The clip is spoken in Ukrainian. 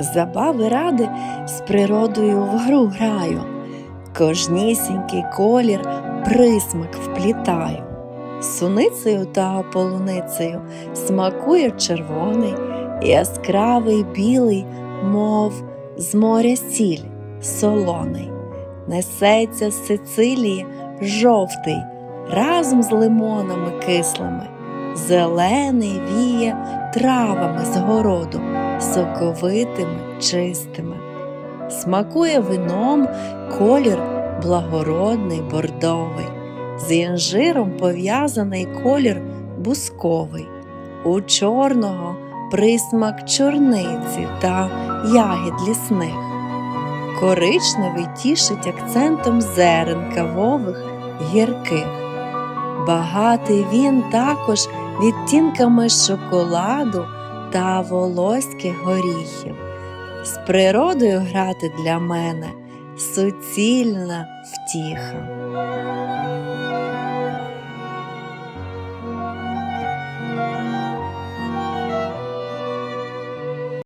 Забави ради з природою в гру граю, кожнісінький колір присмак вплітаю. Суницею та полуницею смакує червоний, яскравий білий, мов з моря сіль солоний. Несеться з Сицилії жовтий разом з лимонами кислими, зелений віє травами з городу, соковитими, чистими. Смакує вином колір благородний бордовий, з інжиром пов'язаний колір бусковий, у чорного присмак чорниці та ягід лісних. Коричневий тішить акцентом зерен кавових гірких. Багатий він також відтінками шоколаду та волоських горіхів. З природою грати для мене суцільна втіха.